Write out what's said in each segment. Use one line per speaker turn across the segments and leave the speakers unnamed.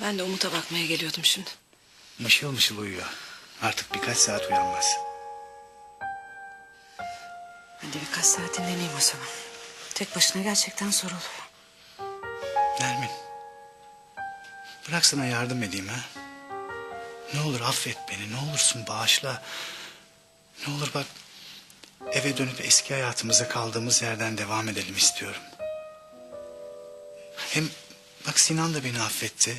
Ben de Umut'a bakmaya geliyordum şimdi.
Mışıl mışıl uyuyor. Artık birkaç saat uyanmaz.
Ben de birkaç saat dinleneyim o zaman. Tek başına gerçekten zor oluyor.
Nermin. Bırak sana yardım edeyim ha. Ne olur affet beni. Ne olursun bağışla. Ne olur bak. Eve dönüp eski hayatımıza kaldığımız yerden devam edelim istiyorum. Hem bak Sinan da beni affetti.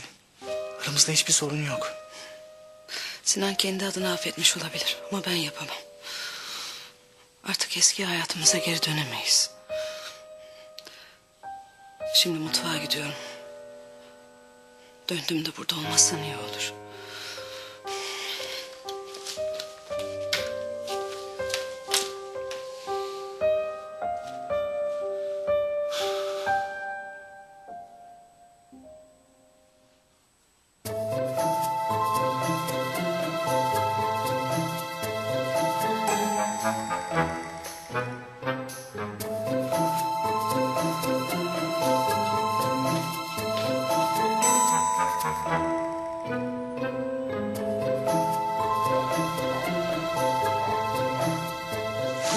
Aramızda hiçbir sorun yok.
Sinan kendi adına affetmiş olabilir ama ben yapamam. Artık eski hayatımıza geri dönemeyiz. Şimdi mutfağa gidiyorum. Döndüğümde burada olmazsan iyi olur.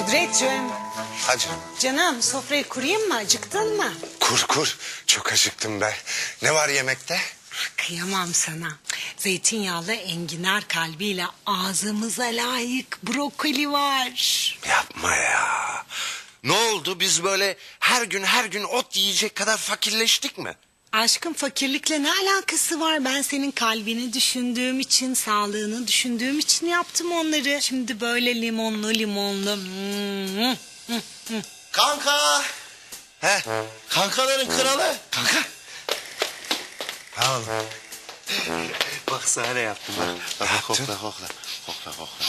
Kudretciğim,
Hadi
canım sofrayı kurayım mı? Acıktın mı?
kur kur. Çok acıktım ben. Ne var yemekte?
Kıyamam sana. Zeytinyağlı enginar kalbiyle ağzımıza layık brokoli var.
Yapma ya. Ne oldu biz böyle her gün her gün ot yiyecek kadar fakirleştik mi?
Aşkın fakirlikle ne alakası var? Ben senin kalbini düşündüğüm için, sağlığını düşündüğüm için yaptım onları. Şimdi böyle limonlu limonlu. Hmm.
Kanka. He.
Kankaların kralı.
Kanka. Al.
Bak sana ne yaptım bak. Bak kokla kokla. Kokla kokla.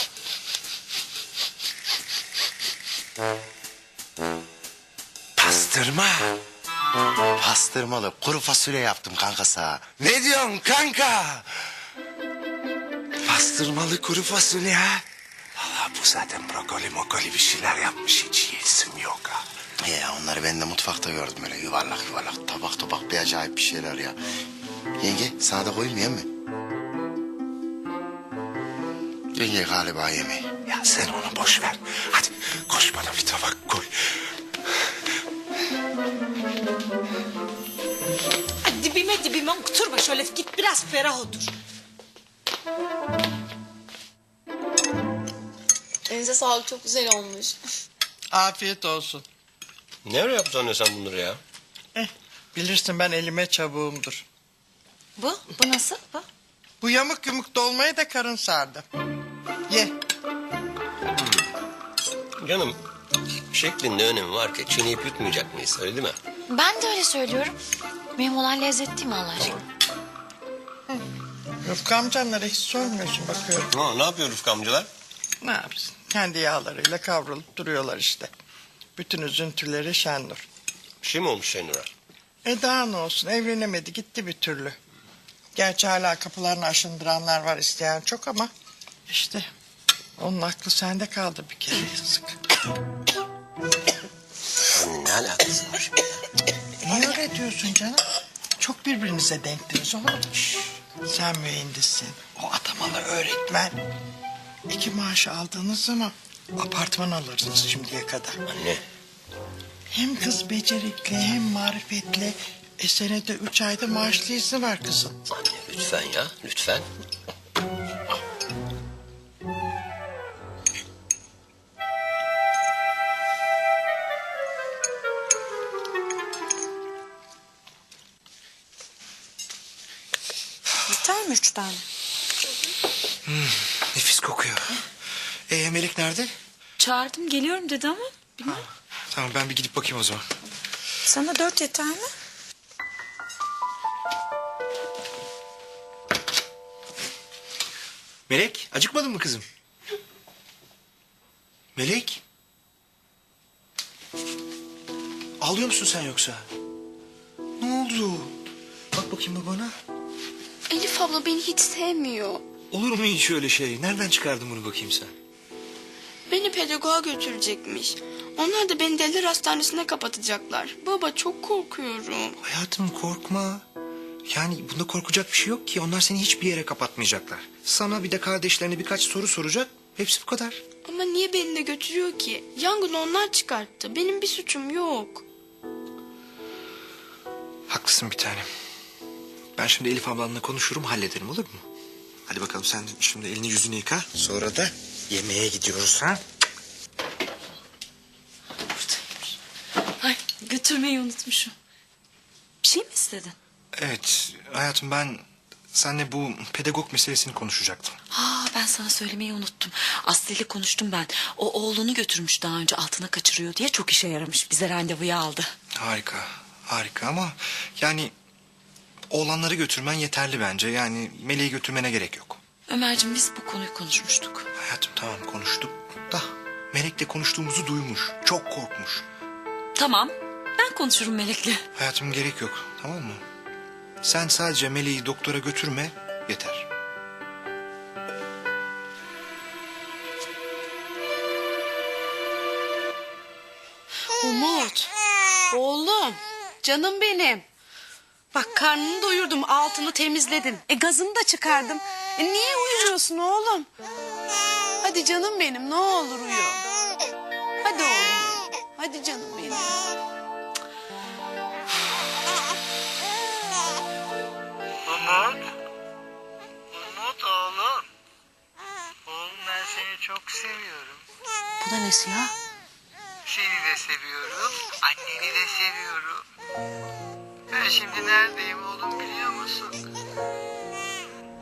Pastırma.
Pastırmalı kuru fasulye yaptım kanka sana.
Ne diyorsun kanka? Pastırmalı kuru fasulye ha? Valla bu zaten brokoli mokoli bir şeyler yapmış hiç yiyesim yok ha.
Ya onları ben de mutfakta gördüm öyle yuvarlak yuvarlak tabak tabak bir acayip bir şeyler ya. Yenge sana da koyayım yeme. Yenge galiba yemeği.
Ya sen onu boş ver. Hadi koş bana bir tabak koy.
Ay, Dibime dibime oturma şöyle git biraz ferah otur.
Elinize sağlık çok güzel olmuş.
Afiyet olsun.
Ne öyle yaptın anne sen bunları ya?
Eh, bilirsin ben elime çabuğumdur.
Bu? Bu nasıl? Bu?
Bu yamuk yumuk dolmayı da karın sardı. Ye.
Canım şeklin ne önemi var ki? Çiğneyip yutmayacak mıyız öyle değil mi?
Ben de öyle söylüyorum. Benim olan lezzetli mi Allah aşkına?
Rıfkı amcanlara hiç sormuyorsun bakıyorum.
Ha, ne yapıyor Rıfkı amcalar?
Ne yapsın? Kendi yağlarıyla kavrulup duruyorlar işte. Bütün üzüntüleri Şenur.
Bir şey mi olmuş Şenur'a?
E daha ne olsun evlenemedi gitti bir türlü. Gerçi hala kapılarını aşındıranlar var isteyen çok ama... işte onun aklı sende kaldı bir kere yazık.
Ne alakası var şimdi?
Niye öyle diyorsun canım? Çok birbirinize denktiniz oğlum. Şşş, Sen mühendissin. O atamalı öğretmen. İki maaş aldığınız zaman apartman alırsınız şimdiye kadar.
Anne
Hem kız becerikli hem marifetli. E senede üç ayda maaşlı izni var kızın.
anne lütfen ya lütfen.
Üç tane?
Nefis kokuyor. Ee Melek nerede?
Çağırdım geliyorum dedi ama. Bilmem.
Tamam ben bir gidip bakayım o zaman.
Sana dört yeter mi?
Melek acıkmadın mı kızım? Melek? Ağlıyor musun sen yoksa? Ne oldu? Bak bakayım babana.
Elif abla beni hiç sevmiyor.
Olur mu hiç öyle şey? Nereden çıkardın bunu bakayım sen?
Beni pedagoğa götürecekmiş. Onlar da beni deliler hastanesine kapatacaklar. Baba çok korkuyorum.
Hayatım korkma.
Yani bunda korkacak bir şey yok ki. Onlar seni hiçbir yere kapatmayacaklar. Sana bir de kardeşlerine birkaç soru soracak. Hepsi bu kadar.
Ama niye beni de götürüyor ki? Yangını onlar çıkarttı. Benim bir suçum yok.
Haklısın bir tanem. Ben şimdi Elif ablanla konuşurum hallederim olur mu? Hadi bakalım sen şimdi elini yüzünü yıka. Sonra da yemeğe gidiyoruz ha?
Ay götürmeyi unutmuşum. Bir şey mi istedin?
Evet hayatım ben seninle bu pedagog meselesini konuşacaktım.
Ha ben sana söylemeyi unuttum. Aslı ile konuştum ben. O oğlunu götürmüş daha önce altına kaçırıyor diye çok işe yaramış. Bize randevuyu aldı.
Harika harika ama yani oğlanları götürmen yeterli bence. Yani Meleği götürmene gerek yok.
Ömerciğim biz bu konuyu konuşmuştuk.
Hayatım tamam konuştuk da Melek'le konuştuğumuzu duymuş. Çok korkmuş.
Tamam ben konuşurum Melek'le.
Hayatım gerek yok tamam mı? Sen sadece Meleği doktora götürme yeter.
Umut. Oğlum. Canım benim. Bak karnını doyurdum altını temizledim. E gazını da çıkardım. E niye uyumuyorsun oğlum? Hadi canım benim ne olur uyu. Hadi oğlum. Hadi canım benim.
Umut. Umut oğlum. Oğlum ben seni çok seviyorum.
Bu da nesi ya?
Seni de seviyorum. Anneni de seviyorum. Ben şimdi neredeyim oğlum biliyor musun?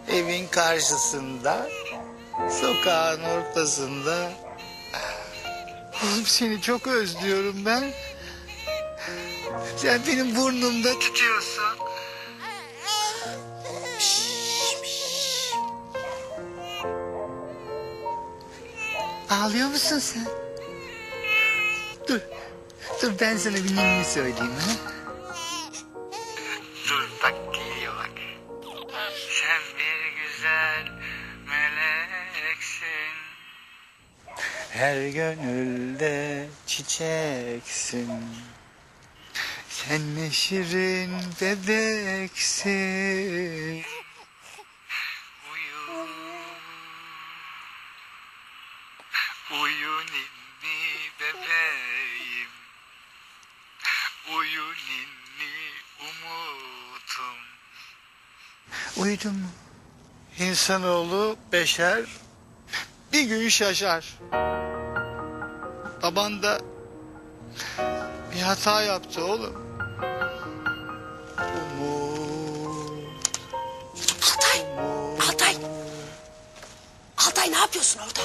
Evin karşısında. Sokağın ortasında. Oğlum seni çok özlüyorum ben. Sen benim burnumda tutuyorsun. Ağlıyor musun sen? Dur. Dur ben sana bir ninni söyleyeyim ha. Her gönülde çiçeksin. Sen ne şirin bebeksin. Uyu. Uyu ninni bebeğim. Uyu ninni umutum. Uyudun mu? İnsanoğlu beşer bir gün şaşar. Baban da bir hata yaptı oğlum.
Altay, Altay. Altay ne yapıyorsun orada?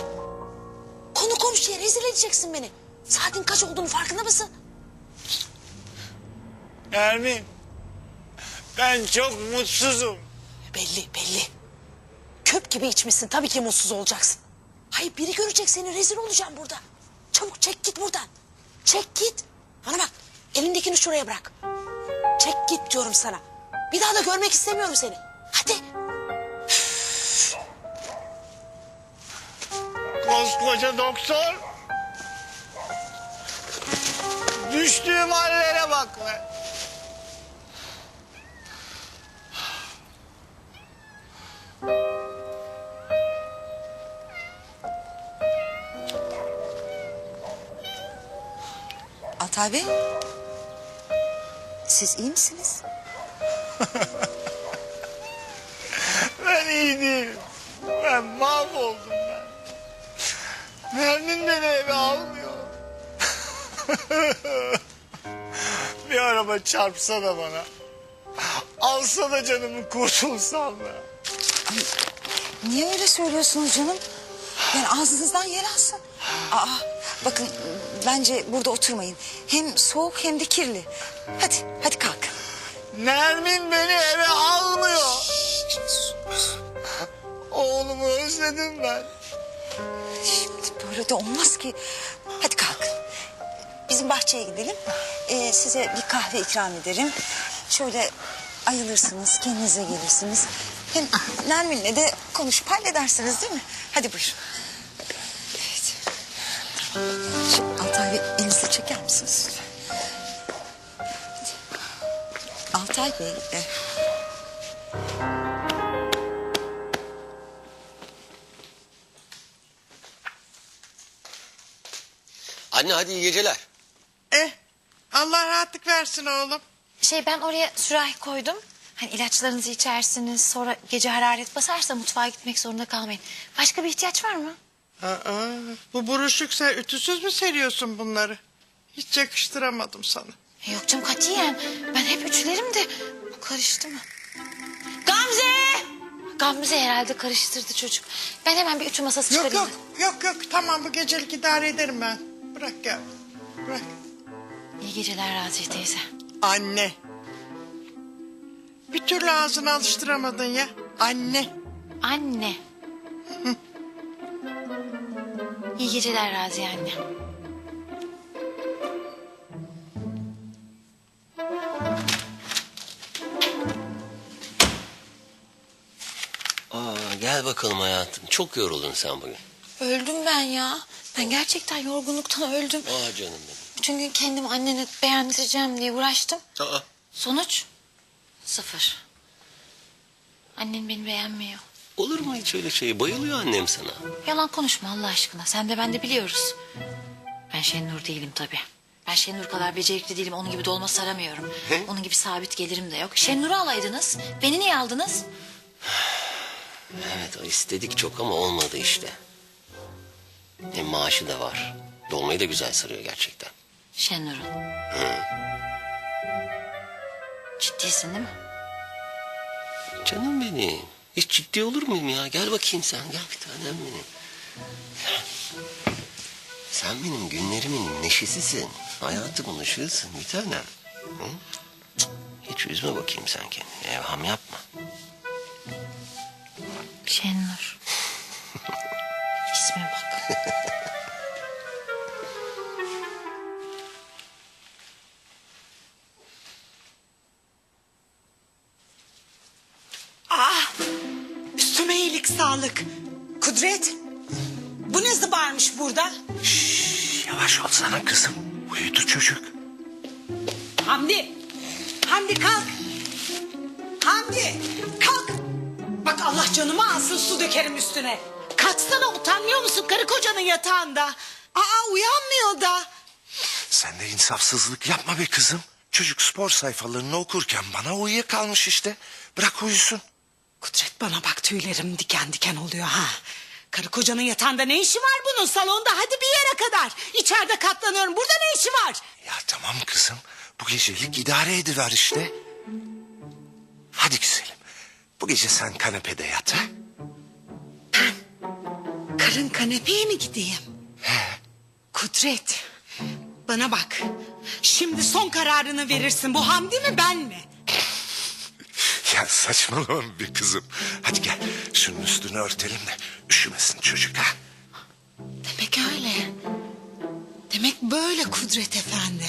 Konu komşuya rezil edeceksin beni. Saatin kaç olduğunu farkında mısın?
Nermin. Ben çok mutsuzum.
Belli belli. Köp gibi içmişsin tabii ki mutsuz olacaksın. Hayır biri görecek seni rezil olacağım burada. Çabuk çek git buradan. Çek git. Bana bak elindekini şuraya bırak. Çek git diyorum sana. Bir daha da görmek istemiyorum seni. Hadi.
Koskoca doktor. Düştüğüm hallere bak be.
Altay Bey. Siz iyi misiniz?
Ben iyi değilim. Ben mahvoldum ben. Nermin beni eve almıyor. Bir araba çarpsa da bana. Alsa da canımı kurtulsam da.
Niye öyle söylüyorsunuz canım? Yani ağzınızdan yer alsın. Aa, bakın bence burada oturmayın. Hem soğuk hem de kirli. Hadi, hadi kalkın.
Nermin beni eve almıyor. Oğlumu özledim ben.
Şimdi böyle de olmaz ki. Hadi kalkın. Bizim bahçeye gidelim. Ee, size bir kahve ikram ederim. Şöyle ayılırsınız, kendinize gelirsiniz. Hem Nermin'le de konuşup halledersiniz değil mi? Hadi buyurun. Evet. Çeker misiniz. Altay Bey, e,
Anne hadi iyi geceler.
Eh Allah rahatlık versin oğlum.
Şey ben oraya sürahi koydum. Hani ilaçlarınızı içersiniz sonra gece hararet basarsa mutfağa gitmek zorunda kalmayın. Başka bir ihtiyaç var mı?
Aa, bu buruşuk sen ütüsüz mü seriyorsun bunları? Hiç yakıştıramadım sana.
E, Yok canım katiyen. Ben hep üçlerim de bu karıştı mı? Gamze! Gamze herhalde karıştırdı çocuk. Ben hemen bir ütü masası
Yok
çıkarayım.
yok yok yok tamam bu gecelik idare ederim ben. Bırak ya bırak.
İyi geceler Raziye teyze.
Anne. Bir türlü ağzını alıştıramadın ya. Anne.
Anne. İyi geceler Raziye anne.
Bakalım hayatım. Çok yoruldun sen bugün.
Öldüm ben ya. Ben gerçekten yorgunluktan öldüm.
Aa canım benim.
Bütün gün kendimi annene beğendireceğim diye uğraştım.
Aa,
Sonuç sıfır. Annen beni beğenmiyor.
olur mu hiç öyle şey? Bayılıyor annem sana.
Yalan konuşma Allah aşkına. Sen de ben de biliyoruz. Ben Şenur değilim tabii. Ben Şenur kadar becerikli değilim. Onun gibi dolma saramıyorum.
He?
Onun gibi sabit gelirim de yok. Şenur'u alaydınız. Beni niye aldınız?
Evet istedik çok ama olmadı işte. Hem maaşı da var. Dolmayı da güzel sarıyor gerçekten.
Şenur'un. Ciddisin değil mi?
Canım benim. Hiç ciddi olur muyum ya? Gel bakayım sen. Gel bir tanem benim. Gel. Sen benim günlerimin neşesisin. Hayatımın ışığısın bir tanem. Hı? Hiç üzme bakayım sen kendini. Evham yapma.
Şenur. İsme bak.
Ah üstüme iyilik sağlık. Kudret bu ne zıbarmış burada?
Yavaş olsana kızım. Uyudu çocuk.
Hamdi. Hamdi kalk. Hamdi kalk. Allah canımı alsın su dökerim üstüne. Kalksana utanmıyor musun karı kocanın yatağında? Aa uyanmıyor da.
Sen de insafsızlık yapma be kızım. Çocuk spor sayfalarını okurken bana uyuyakalmış işte. Bırak uyusun.
Kudret bana bak tüylerim diken diken oluyor ha. Karı kocanın yatağında ne işi var bunun salonda hadi bir yere kadar. İçeride katlanıyorum burada ne işi var?
Ya tamam kızım. Bu gecelik idare ediver işte. Hadi güzelim. Bu gece sen kanepede yat ha?
Karın kanepeye mi gideyim? Kudret bana bak. Şimdi son kararını verirsin bu Hamdi mi ben mi?
Ya saçmalama bir kızım. Hadi gel şunun üstünü örtelim de üşümesin çocuk ha.
Demek öyle. Demek böyle Kudret Efendi.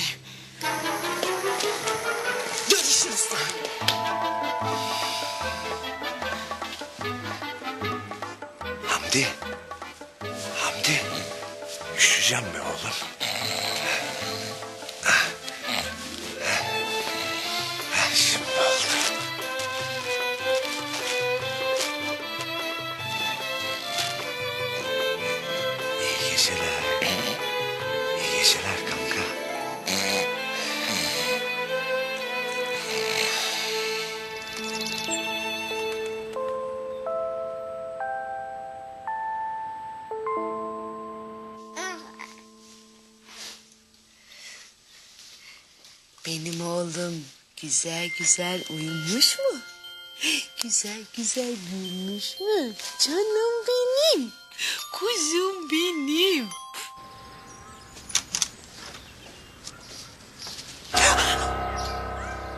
Görüşürüz.
Hamdi. Hamdi. Üşüyeceğim mi oğlum?
Benim oğlum güzel güzel uyumuş mu? Güzel güzel gülmüş mü? Canım benim. Kuzum benim.